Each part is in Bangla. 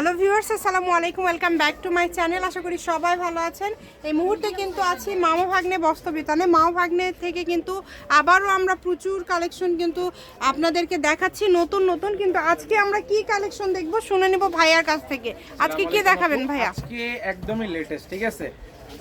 হ্যালো ভিউয়ার্স আসসালামু আলাইকুম welcome back to my channel. আশা করি সবাই ভালো আছেন। এই মুহূর্তে কিন্তু আছি মামা ভাগ্নে বস্তবিতানে মামা ভাগ্নে থেকে কিন্তু আবারও আমরা প্রচুর কালেকশন কিন্তু আপনাদেরকে দেখাচ্ছি। নতুন নতুন কিন্তু আজকে আমরা কি কালেকশন দেখব শুনে নেব ভাইয়ার কাছ থেকে। আজকে কি দেখাবেন ভাইয়া? আজকে একদমই লেটেস্ট ঠিক আছে?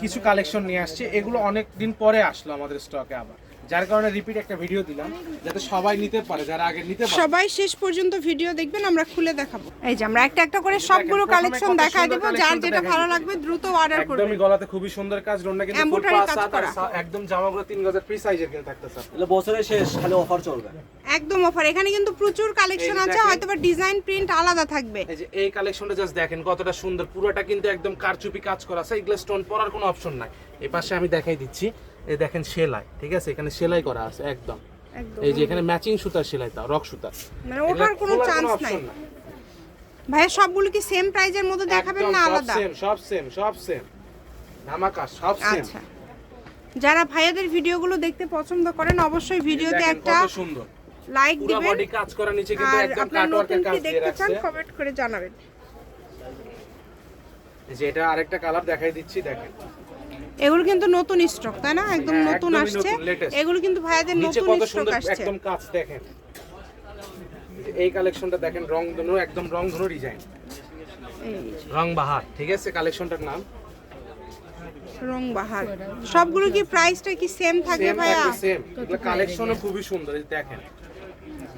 কিছু কালেকশন নিয়ে আসছে। এগুলো অনেক দিন পরে আসলো আমাদের স্টকে আবার। যার কারণে রিপিট একটা ভিডিও দিলাম যাতে সবাই নিতে পারে যারা আগে নিতে পারে। সবাই শেষ পর্যন্ত ভিডিও দেখবেন আমরা খুলে দেখাবো। এই যে আমরা একটা একটা করে সবগুলো কালেকশন দেখায় সুন্দর যার যেটা ভালো লাগবে দ্রুত অর্ডার করবেন। একদমই গলাতে খুবই সুন্দর কাজ রোনটা কিন্তু full Embroidery পাঁচ কাজ হাত আর করা। সা- একদম জামাগুলো তিন গজের ফ্রি সাইজের কিন্তু থাকতেছে এগুলো বছরের শেষ খালি অফার চলবে। একদম অফার এখানে কিন্তু প্রচুর কালেকশন আছে দেখেন। হয়তো বা ডিজাইন প্রিন্ট আলাদা থাকবে। এই যে এই কালেকশনটা জাস্ট দেখেন কতটা সুন্দর। পুরোটা কিন্তু একদম কারচুপি কাজ করা আছে এগুলো স্টোন পরার কোনো অপশন নাই। এই পাশে আমি দেখাই দিচ্ছি। এই দেখেন সেলাই ঠিক আছে? এখানে সেলাই করা আছে একদম। এই যে এখানে ম্যাচিং সুতার সেলাই তাও রক সুতা। মানে ওঠার কোনো চান্স নাই। ভাইয়া সবগুলো কি সেম প্রাইজের মধ্যে দেখাবেন না আলাদা? সেম সব সেম সব সেম ধামাকা সব সেম আচ্ছা। যারা ভাইয়াদের ভিডিওগুলো দেখতে পছন্দ করেন অবশ্যই ভিডিওতে একটা সুন্দর। লাইক পুরো দিবেন। বডি কাজ করা নিচে কিন্তু একদম কাটওয়ার্কের কাজ দিয়ে দেখতে চান রাখছে। কমেন্ট করে জানাবেন। এই যে এটা আরেকটা কালার দেখাই দিচ্ছি দেখেন। এগুলো কিন্তু নতুন স্টক তাই না? একদম হ্যাঁ, নতুন আসছে। এগুলো কিন্তু ভাইয়াদের নতুন স্টক আসছে। একদম কাজ দেখেন। এই কালেকশনটা দেখেন রং ধনু একদম রং ধনু ডিজাইন রং বাহার ঠিক আছে? কালেকশনটার নাম। রং বাহার। সবগুলো কি প্রাইসটা কি সেম থাকবে সেম ভাইয়া? সেম কালেকশনও খুবই সুন্দর দেখেন।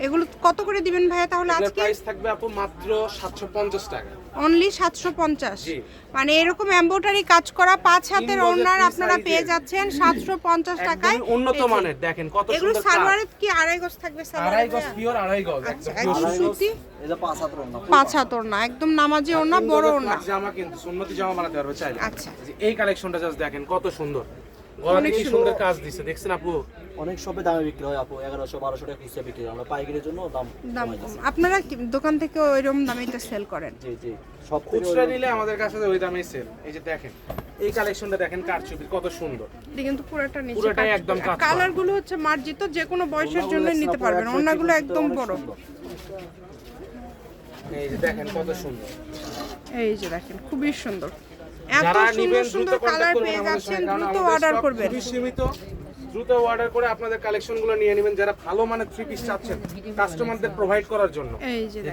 এগুলো কত করে দিবেন ভাইয়া তাহলে আজকে? প্রাইস থাকবে আপু মাত্র 750 টাকা। অনলি সাতশো পঞ্চাশ। মানে এরকম এম্বোটারি কাজ করা পাঁচ হাতের ওনার আপনারা পেয়ে যাচ্ছেন সাতশো পঞ্চাশ টাকায়। উন্নত মানের দেখেন কত এগুলো সালোয়ারে কি আড়াই গজ থাকবে আড়াই গজ পিওর আড়াই গজ আচ্ছা একদম আড়াই গজ, সুতি? পাঁচ হাত রং না পাঁচ হাতর। না একদম নামাজি ওনা তিন বড় ওনা জামা কিন্তু সুন্নতি জামা বানাতে পারবে চাইলে। আচ্ছা। এই কালেকশনটা জাস্ট দেখেন কত সুন্দর। অনেক সুন্দর। কাজ দিছে দেখছেন আপু? অনেক শপে দামে বিক্রি হয় আপু এগারোশো বারোশো টাকা বিক্রি আমরা পাইকারির জন্য দাম দাম কম আপনারা কি দোকান থেকে ওইরকম দামে এটা সেল করেন? জি জি। সব থেকে খুচরা নিলে আমাদের কাছে ওই দামেই সেল এই যে দেখেন এই কালেকশনটা দেখেন কারচুপি কত সুন্দর। এটা কিন্তু পুরোটা নিচে পুরোটাই একদম করা। কালারগুলো হচ্ছে মার্জিত যে কোনো বয়সের জন্য নিতে পারবেন। ওনাগুলো একদম বড়। এই যে দেখেন কত সুন্দর। এই যে দেখেন খুবই সুন্দর। এত যারা সুন্দর নিবেন সুন্দর দ্রুত কালার করবেন পেয়ে আমাদের যাচ্ছেন সঙ্গে কারণ দ্রুত আমাদের অর্ডার stock করবেন। খুবই সীমিত। দ্রুত অর্ডার করে আপনাদের কালেকশনগুলো নিয়ে নেবেন যারা ভালো মানের থ্রি পিস চাচ্ছেন কাস্টমারদের প্রোভাইড করার জন্য।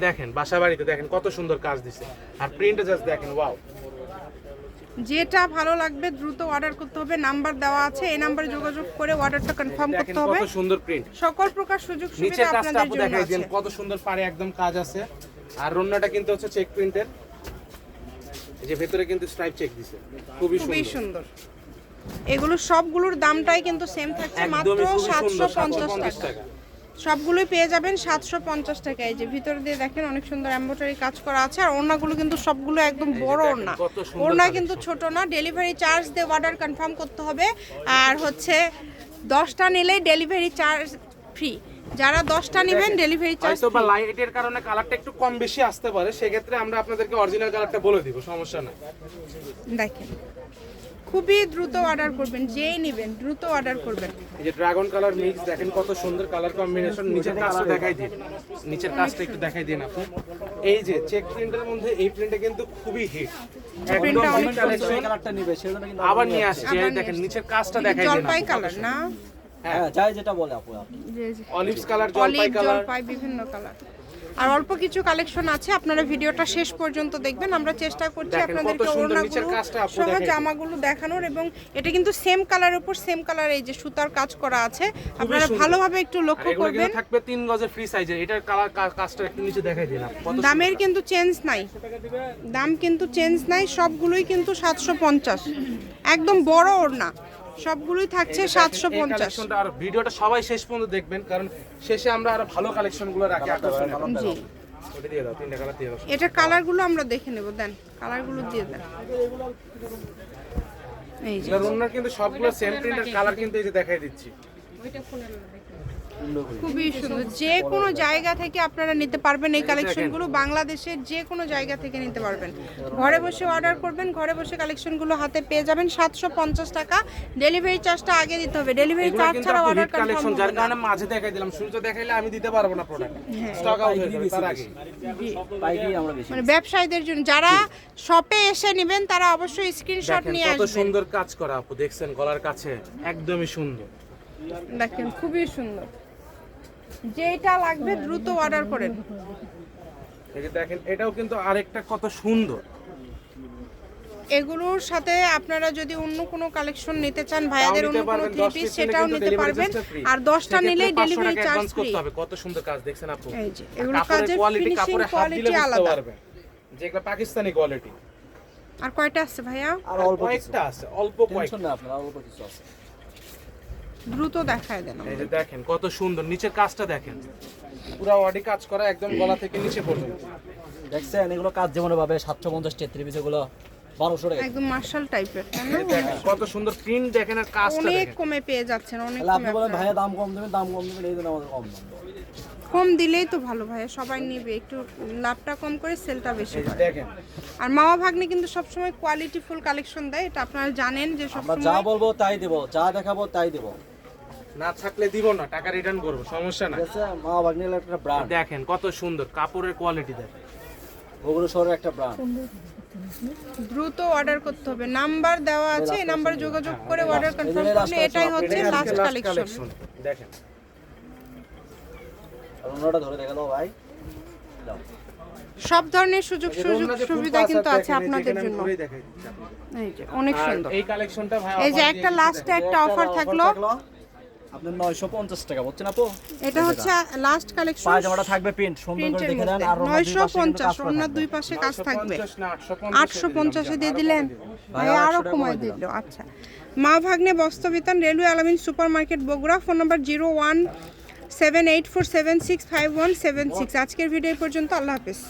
দেখেন। বাসা বাড়িতে দেখেন কত সুন্দর কাজ দিছে। আর প্রিন্টে জাস্ট দেখেন ওয়াও যেটা ভালো লাগবে দ্রুত অর্ডার করতে হবে নাম্বার দেওয়া আছে এই নাম্বারে যোগাযোগ করে অর্ডারটা কনফার্ম করতে হবে। কত সুন্দর প্রিন্ট সকল প্রকার সুযোগ সুবিধা আপনাদের জন্য দেখাই দেন কত সুন্দর পারে একদম কাজ আছে। আর রন্নাটা কিন্তু হচ্ছে চেক প্রিন্টের যে ভেতরে কিন্তু স্ট্রাইপ চেক দিছে। খুবই সুন্দর। এগুলো সবগুলোর দামটাই কিন্তু সেম থাকছে মাত্র সাতশো পঞ্চাশ টাকা। সবগুলোই পেয়ে যাবেন সাতশো পঞ্চাশ টাকা। এই যে ভিতরে দিয়ে দেখেন অনেক সুন্দর এম্ব্রয়ডারি কাজ করা আছে আর ওড়নাগুলো কিন্তু সবগুলো একদম বড় ওড়না। ওড়না কিন্তু ছোট না ডেলিভারি চার্জ দিয়ে অর্ডার কনফার্ম করতে হবে। আর হচ্ছে দশটা নিলেই ডেলিভারি চার্জ ফ্রি যারা দশটা নেবেন ডেলিভারি চার্জ হয়তো বা লাইটের কারণে কালারটা একটু কম বেশি আসতে পারে সেক্ষেত্রে আমরা আপনাদেরকে অরিজিনাল কালারটা বলে দিব সমস্যা নাই। দেখেন। খুবই দ্রুত অর্ডার করবেন যেই নেবেন দ্রুত অর্ডার করবেন। এই যে ড্রাগন কালার মিক্স দেখেন কত সুন্দর কালার কম্বিনেশন নিচের কাজটা দেখাই দিন নিচের কাজটা একটু দেখাই দিন আপনি। এই যে চেক প্রিন্টের মধ্যে এই প্রিন্টটা কিন্তু খুবই হিট প্রিন্টটা অনেক কালেকশন এই কালারটা নিবে সেজন্য কিন্তু আবার নিয়ে আসছে। এই দেখেন নিচের কাজটা দেখাই দিন জলপাই কালার না? হ্যাঁ। যাই যেটা বলে আপু। আপনি অলিভস কালার জলপাই কালার জলপাই বিভিন্ন কালার আর অল্প কিছু কালেকশন আছে আপনারা ভিডিওটা শেষ পর্যন্ত দেখবেন। আমরা চেষ্টা করছি আপনাদেরকে ওড়নাগুলো সহ জামাগুলো দেখানোর এবং এটা কিন্তু সেম কালারের উপর সেম কালার এই যে সুতার কাজ করা আছে। আপনারা ভালোভাবে একটু লক্ষ্য করবেন। থাকবে তিন গজের ফ্রি সাইজের এটার কালার কাজটা একটু নিচে দেখাই। কত দামের কিন্তু চেঞ্জ নাই। দাম কিন্তু চেঞ্জ নাই সবগুলোই কিন্তু সাতশো পঞ্চাস একদম বড় ওড়না। সবগুলোই থাকছে সাতশো কালেকশনটা আর ভিডিওটা সবাই শেষ পর্যন্ত দেখবেন কারণ শেষে আমরা আরও ভালো কালেকশনগুলো রাখি আকর্ষণ জি। ওটা দিয়ে দাও তিনটা কালার দিয়ে এটার কালারগুলো আমরা দেখে নেব দেন কালারগুলো দিয়ে দেন। এই যে। কিন্তু সবগুলো সেম প্রিন্টের কালার কিন্তু এই যে দেখাই দিচ্ছি। সুন্দর করে খুবই সুন্দর। যে কোনো জায়গা থেকে আপনারা নিতে পারবেন এই কালেকশনগুলো বাংলাদেশের যে কোনো জায়গা থেকে নিতে পারবেন। ঘরে বসে অর্ডার করবেন ঘরে বসে কালেকশনগুলো হাতে পেয়ে যাবেন। সাতশো পঞ্চাশ টাকা ডেলিভারি চার্জটা আগে দিতে হবে। ডেলিভারি চার্জ ছাড়া অর্ডার কালেকশন যার কারণে মাঝে দেখাই দিলাম শুরুতে দেখাইলে আমি দিতে পারব না প্রোডাক্ট। স্টক আউট হয়ে যাবে তার আগে। মানে ব্যবসায়ীদের জন্য যারা শপে এসে নেবেন তারা অবশ্যই স্ক্রিনশট নিয়ে কত সুন্দর কাজ করা আপু দেখছেন গলার কাছে একদমই সুন্দর। দেখেন খুবই সুন্দর। যেটা লাগবে দ্রুত অর্ডার করেন। দেখেন এটাও কিন্তু আরেকটা কত সুন্দর। এগুলোর সাথে আপনারা যদি অন্য কোনো কালেকশন নিতে চান ভাইয়াদের অন্য নিতে কোনো থ্রি পিস সেটাও নিতে পারবেন। আর দশটা সেক্ষেত্রে নিলেই 500 ডেলিভারি চার্জ ফ্রি করতে হবে কত সুন্দর কাজ দেখছেন আপু। এই যে, এগুলো কাজের কোয়ালিটি কাপড়ে হাত দিলে বুঝতে আলাদা। পারবেন যেগুলো পাকিস্তানি কোয়ালিটি আর কয়টা আছে ভাইয়া? আর অল্প কয়েকটা আছে অল্প টেনশন না আপনার অল্প কিছু আছে। দ্রুত দেখায় দেন এই যে দেখেন কত সুন্দর। নিচের কাজটা দেখেন। পুরো বডি কাজ করা একদম গলা থেকে নিচে পর্যন্ত। দেখছেন এগুলো কাজ যেমন ভাবে সাতশো পঞ্চাশ তেত্রিশ এগুলো টাকা। একদম মার্শাল টাইপের কত সুন্দর প্রিন্ট দেখেন আর কাজটা অনেক কমে পেয়ে যাচ্ছেন অনেক তাহলে আপনি বলেন ভাইয়া দাম কম দেবেন দাম কম দেবেন এই জন্য আমাদের কম দাম। কম দিলেই তো ভালো ভাইয়া সবাই নিবে। একটু লাভটা কম করে সেলটা বেশি করে দেখেন। আর মামা ভাগ্নে কিন্তু সবসময় কোয়ালিটি ফুল কালেকশন দেয় এটা আপনারা জানেন যে আমরা যা বলব তাই দেবো যা দেখাবো তাই দেবো। না থাকলে দিব না টাকা রিটার্ন করব সমস্যা না ঠিক আছে মা বাগনির একটা ব্র্যান্ড দেখেন কত সুন্দর কাপড়ের কোয়ালিটি দেখেন। বগুড়া শহরের একটা ব্র্যান্ড দ্রুত অর্ডার করতে হবে। নাম্বার দেওয়া আছে এই নাম্বারে যোগাযোগ করে অর্ডার কনফার্ম করলে এটাই হচ্ছে লাস্ট কালেকশন দেখেন। আর অন্যটা ধরে দেখা দাও ভাই। দাও। সব ধরনের সুযোগ সুযোগ সুবিধা কিন্তু আছে আপনাদের জন্য। এই যে অনেক সুন্দর। এই কালেকশনটা ভাই এই যে একটা লাস্টে একটা অফার থাকল। আপনার নয়শো পঞ্চাশ টাকা বুঝছেন আপু? এটা হচ্ছে লাস্ট কালেকশন পায়জামাটা থাকবে প্রিন্ট সুন্দর করে দেখে দেন আর ওনার দুই নয়শো পাশে কিন্তু পঞ্চাশ কাজ করা ওনার থাকবে। দুই পাশে কাজ থাকবে। 850 আটশো পঞ্চাশে দিয়ে দিলেন। ভাই আরও 800 টাকা কমায় কমায় দিল। আচ্ছা। Maa Bhagne Bastrabitan railway Alamin super market Bogura. Phone number zero one seven eight four seven six five one seven six. আজকের ভিডিও পর্যন্ত। আল্লাহ হাফেজ।